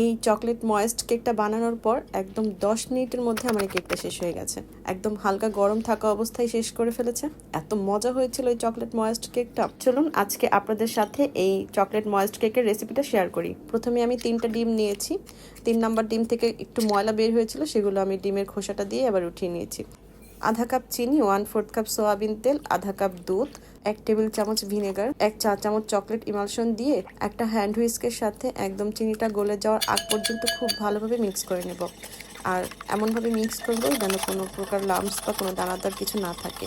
এই chocolate moist কেকটা বানানোর পর একদম দশ মিনিটের মধ্যে আমার এই কেকটা শেষ হয়ে গেছে। একদম হালকা গরম থাকা অবস্থায় শেষ করে ফেলেছে। এত মজা হয়েছিল এই চকলেট ময়েস্ট কেকটা। চলুন আজকে আপনাদের সাথে এই চকলেট ময়েস্ট কেকের রেসিপিটা শেয়ার করি। প্রথমে আমি তিনটা ডিম নিয়েছি। তিন নাম্বার ডিম থেকে একটু ময়লা বের হয়েছিল, সেগুলো আমি ডিমের খোসাটা দিয়ে আবার উঠিয়ে নিয়েছি। আধা কাপ চিনি ওয়ান ফোর্থ কাপ সোয়াবিন তেল, আধা কাপ দুধ, এক টেবিল চামচ ভিনেগার এক চা চামচ চকলেট ইমালশন দিয়ে একটা হ্যান্ড হুইস্কের সাথে একদম চিনিটা গলে যাওয়ার আগ পর্যন্ত খুব ভালোভাবে মিক্স করে নেব। আর এমনভাবে মিক্স করব যেন কোনো প্রকার লাম্পস বা কোনো দানাদার কিছু না থাকে।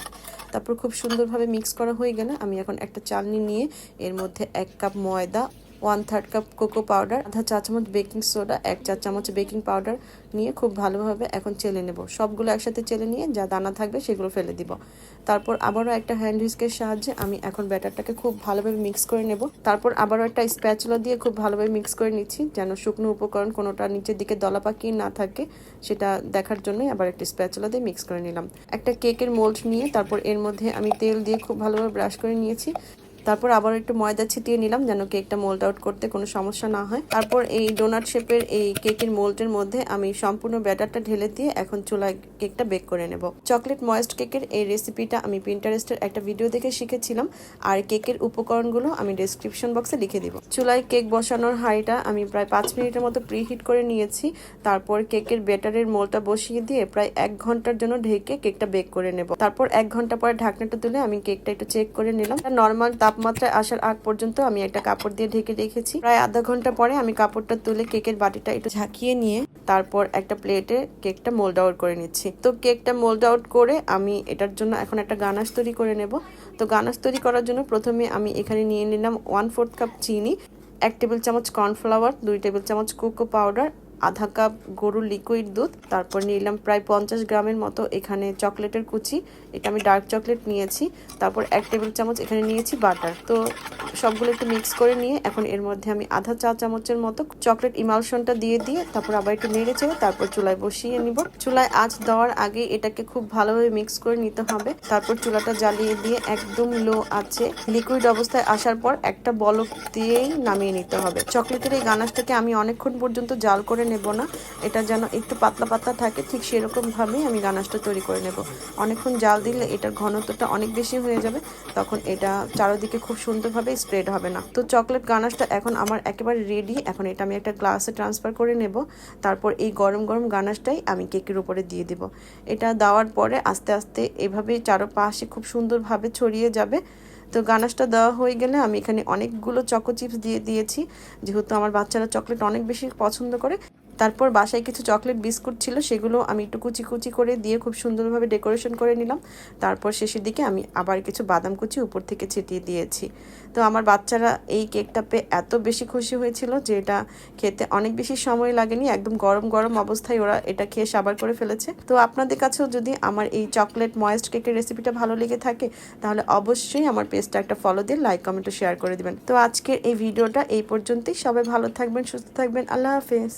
তারপর খুব সুন্দরভাবে মিক্স করা হয়ে গেলে আমি এখন একটা চালনি নিয়ে এর মধ্যে এক কাপ ময়দা one third cup cocoa powder আধা চা চামচ বেকিং সোডা এক চা চামচ বেকিং পাউডার নিয়ে খুব ভালোভাবে এখন চেলে নেব। সবগুলো একসাথে চেলে নিয়ে যা দানা থাকবে সেগুলো ফেলে দিব। তারপর আবারও একটা হ্যান্ড হুইস্কের সাহায্যে আমি এখন ব্যাটারটাকে খুব ভালোভাবে মিক্স করে নেব। তারপর আবারও একটা স্প্যাচুলা দিয়ে খুব ভালোভাবে মিক্স করে নিচ্ছি, যেন শুকনো উপকরণ কোনোটা নিচের দিকে দলা পাকিয়ে না থাকে, সেটা দেখার জন্যই আবার একটা স্প্যাচুলা দিয়ে মিক্স করে নিলাম। একটা কেকের মোল্ড নিয়ে তারপর এর মধ্যে আমি তেল দিয়ে খুব ভালোভাবে ব্রাশ করে নিয়েছি। তারপর আবার একটু ময়দা ছিটিয়ে নিলাম যেন কেকটা মোল্ড আউট করতে কোনো সমস্যা না হয়। তারপর এই ডোনাট শেপের এই কেকের মোল্ডের মধ্যে আমি সম্পূর্ণ ব্যাটারটা ঢেলে দিয়ে এখন চুলায় কেকটা বেক করে নেব। চকলেট ময়েস্ট কেকের এই রেসিপিটা আমি প্রিন্টারেস্টের একটা ভিডিও দেখে শিখেছিলাম। আর কেকের উপকরণগুলো আমি ডেসক্রিপশন বক্সে লিখে দিব। চুলায় কেক বসানোর হাঁড়িটা আমি প্রায় পাঁচ মিনিটের মতো প্রিহিট করে নিয়েছি। তারপর কেকের ব্যাটারের মোলটা বসিয়ে দিয়ে প্রায় এক ঘণ্টার জন্য ঢেকে কেকটা বেক করে নেব। তারপর এক ঘণ্টা পরে ঢাকনাটা তুলে আমি কেকটা একটু চেক করে নিলাম। নর্মাল তাপ তাপমাত্রায় আসার আগ পর্যন্ত আমি একটা কাপড় দিয়ে ঢেকে রেখেছি। প্রায় আধা ঘণ্টা পরে আমি কাপড়টা তুলে কেকের বাটিটা একটু ঝাঁকিয়ে নিয়ে তারপর একটা প্লেটে কেকটা মোল্ড আউট করে নিচ্ছি। তো কেকটা মোল্ড আউট করে আমি এটার জন্য এখন একটা গানাশ তৈরি করে নেব। তো গানাশ তৈরি করার জন্য প্রথমে আমি এখানে নিয়ে নিলাম ওয়ান ফোর্থ কাপ চিনি, এক টেবিল চামচ কর্নফ্লাওয়ার, দুই টেবিল চামচ কোকো পাউডার আধা কাপ গরুর লিকুইড দুধ, তারপর নিলাম প্রায় পঞ্চাশ গ্রামের মতো এখানে চকলেটের কুচি। এটা আমি ডার্ক চকলেট নিয়েছি, তারপর এক টেবিল চামচ এখানে নিয়েছি বাটার তো সবগুলো একটু মিক্স করে নিয়ে এখন এর মধ্যে আমি আধা চা চামচের মতো চকলেট ইমালশনটা দিয়ে দিয়ে তারপর আবার একটু নেড়ে চেড়ে তারপর চুলায় বসিয়ে নিব। চুলায় আঁচ দেওয়ার আগে এটাকে খুব ভালোভাবে মিক্স করে নিতে হবে। তারপর চুলাটা জ্বালিয়ে দিয়ে একদম লো আছে লিকুইড অবস্থায় আসার পর একটা বলক দিয়েই নামিয়ে নিতে হবে। চকলেটের এই গানাশটাকে আমি অনেকক্ষণ পর্যন্ত জাল করে নেব না। এটা যেন একটু পাতলা পাতলা থাকে, ঠিক সেরকমভাবেই আমি গানাশটা তৈরি করে নেব। অনেকক্ষণ জাল দিলে এটার ঘনত্বটা অনেক বেশি হয়ে যাবে, তখন এটা চারোদিকে খুব সুন্দরভাবে স্প্রেড হবে না। তো চকলেট গানাশটা এখন আমার একেবারে রেডি এখন এটা আমি একটা গ্লাসে ট্রান্সফার করে নেব। তারপর এই গরম গরম গানাশটাই আমি কেকের উপরে দিয়ে দিব। এটা দেওয়ার পরে আস্তে আস্তে এভাবে চারোপাশে খুব সুন্দরভাবে ছড়িয়ে যাবে। তো গানাশটা দেওয়া হয়ে গেলে আমি এখানে অনেকগুলো চকো চিপস দিয়ে দিয়েছি। যেহেতু আমার বাচ্চারা চকলেট অনেক বেশি পছন্দ করে তারপর বাসায় কিছু চকলেট বিস্কুট ছিল, সেগুলো আমি একটু কুচি কুচি করে দিয়ে খুব সুন্দরভাবে ডেকোরেশন করে নিলাম। তারপর শেষের দিকে আমি আবার কিছু বাদাম কুচি উপর থেকে ছিটিয়ে দিয়েছি। তো আমার বাচ্চারা এই কেকটা পেয়ে এত বেশি খুশি হয়েছিল যে এটা খেতে অনেক বেশি সময় লাগেনি, একদম গরম গরম অবস্থায় ওরা এটা খেয়ে সাবার করে ফেলেছে। তো আপনাদের কাছেও যদি আমার এই চকলেট ময়েস্ট কেকের রেসিপিটা ভালো লেগে থাকে, তাহলে অবশ্যই আমার পেজটা একটা ফলো দিয়ে লাইক কমেন্ট শেয়ার করে দিবেন। তো আজকের এই ভিডিওটা এই পর্যন্তই। সবাই ভালো থাকবেন, সুস্থ থাকবেন। আল্লাহ হাফেজ।